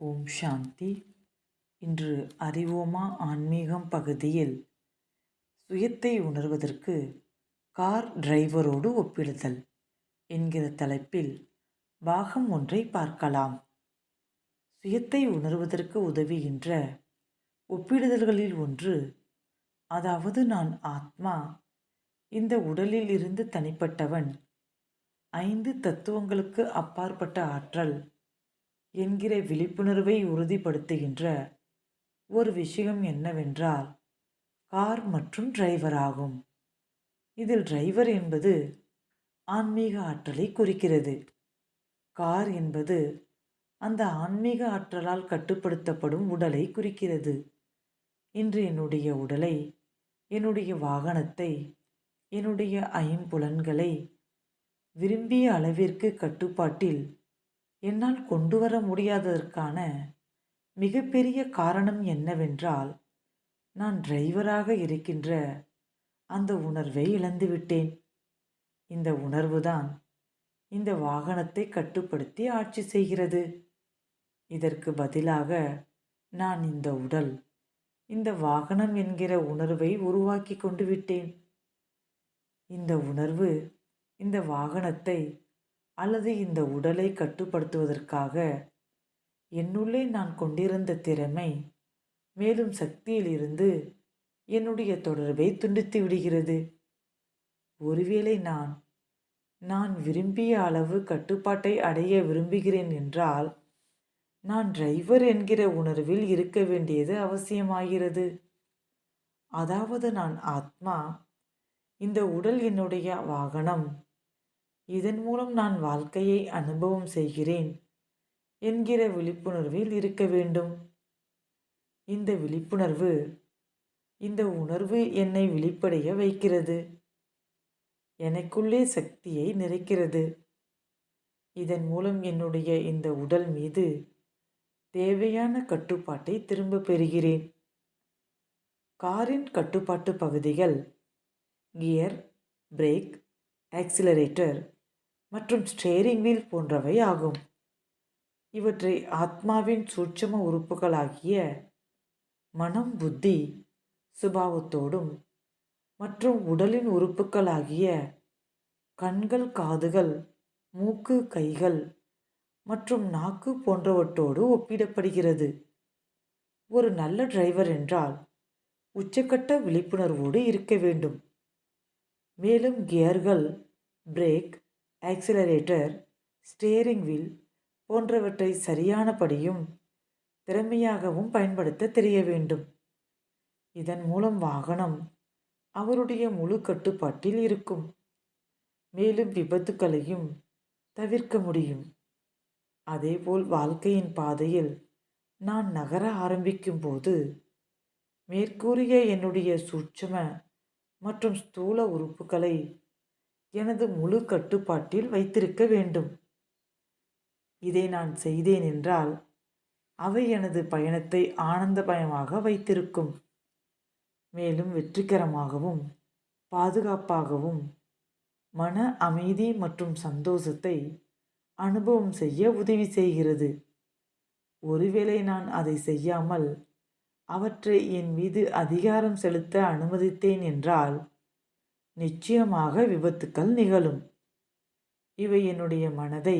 ஓம் சாந்தி. இன்று அறிவோமா ஆன்மீகம் பகுதியில் சுயத்தை உணர்வதற்கு கார் டிரைவரோடு ஒப்பிடுதல் என்கிற தலைப்பில் பாகம் ஒன்றை பார்க்கலாம். சுயத்தை உணர்வதற்கு உதவுகின்ற ஒப்பிடுதல்களில் ஒன்று அதாவது நான் ஆத்மா இந்த உடலில் இருந்து தனிப்பட்டவன் ஐந்து தத்துவங்களுக்கு அப்பாற்பட்ட ஆற்றல் என்கிற விழிப்புணர்வை உறுதிப்படுத்துகின்ற ஒரு விஷயம் என்னவென்றால் கார் மற்றும் டிரைவர் ஆகும். இதில் டிரைவர் என்பது ஆன்மீக ஆற்றலை குறிக்கிறது. கார் என்பது அந்த ஆன்மீக ஆற்றலால் கட்டுப்படுத்தப்படும் உடலை குறிக்கிறது. இன்று என்னுடைய உடலை என்னுடைய வாகனத்தை என்னுடைய ஐம்புலன்களை விரும்பிய அளவிற்கு கட்டுப்பாட்டில் என்னால் கொண்டு வர முடியாததற்கான மிகப்பெரிய காரணம் என்னவென்றால் நான் டிரைவராக இருக்கின்ற அந்த உணர்வை இழந்துவிட்டேன் இந்த உணர்வுதான் இந்த வாகனத்தை கட்டுப்படுத்தி ஆட்சி செய்கிறது. இதற்கு பதிலாக நான் இந்த உடல் இந்த வாகனம் என்கிற உணர்வை உருவாக்கி கொண்டு விட்டேன். இந்த உணர்வு இந்த வாகனத்தை அல்லது இந்த உடலை கட்டுப்படுத்துவதற்காக என்னுள்ளே நான் கொண்டிருந்த திறமை மேலும் சக்தியிலிருந்து என்னுடைய தொடர்பை துண்டித்து விடுகிறது. ஒருவேளை நான் நான் விரும்பிய அளவு கட்டுப்பாட்டை அடைய விரும்புகிறேன் என்றால் நான் டிரைவர் என்கிற உணர்வில் இருக்க வேண்டியது அவசியமாகிறது. அதாவது நான் ஆத்மா இந்த உடல் என்னுடைய வாகனம் இதன் மூலம் நான் வாழ்க்கையை அனுபவம் செய்கிறேன் என்கிற விழிப்புணர்வில் இருக்க வேண்டும். இந்த விழிப்புணர்வு இந்த உணர்வு என்னை வெளிப்படைய வைக்கிறது. எனக்குள்ளே சக்தியை நிறைக்கிறது. இதன் மூலம் என்னுடைய இந்த உடல் மீது தேவையான கட்டுப்பாட்டை திரும்ப பெறுகிறேன். காரின் கட்டுப்பாட்டு பகுதிகள் கியர் பிரேக் ஆக்சிலரேட்டர் மற்றும் ஸ்டேரிங் வீல் போன்றவை ஆகும். இவற்றை ஆத்மாவின் சூட்சம உறுப்புகளாகிய மனம் புத்தி சுபாவத்தோடும் மற்றும் உடலின் உறுப்புகளாகிய கண்கள் காதுகள் மூக்கு கைகள் மற்றும் நாக்கு போன்றவற்றோடு ஒப்பிடப்படுகிறது. ஒரு நல்ல டிரைவர் என்றால் உச்சக்கட்ட விழிப்புணர்வோடு இருக்க வேண்டும். மேலும் கியர்கள் பிரேக் ஆக்சிலரேட்டர் ஸ்டேரிங் வீல் போன்றவற்றை சரியானபடியும் திறமையாகவும் பயன்படுத்த தெரிய வேண்டும். இதன் மூலம் வாகனம் அவருடைய முழு கட்டுப்பாட்டில் இருக்கும். மேலும் விபத்துக்களையும் தவிர்க்க முடியும். அதேபோல் வாழ்க்கையின் பாதையில் நான் நகர ஆரம்பிக்கும் போது மேற்கூறிய என்னுடைய சூட்சம மற்றும் ஸ்தூல உறுப்புகளை எனது முழு கட்டுப்பாட்டில் வைத்திருக்க வேண்டும். இதை நான் செய்தேன் என்றால் அவை எனது பயணத்தை ஆனந்தமயமாக வைத்திருக்கும். மேலும் வெற்றிகரமாகவும் பாதுகாப்பாகவும் மன அமைதி மற்றும் சந்தோஷத்தை அனுபவம் செய்ய உதவி செய்கிறது. ஒருவேளை நான் அதை செய்யாமல் அவற்றை என் மீது அதிகாரம் செலுத்த அனுமதித்தேன் என்றால் நிச்சயமாக விபத்துக்கள் நிகழும். இவை என்னுடைய மனதை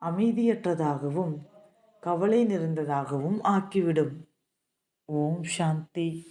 அமைதியற்றதாகவும் கவலை நிறைந்ததாகவும் ஆக்கிவிடும். ஓம் சாந்தி.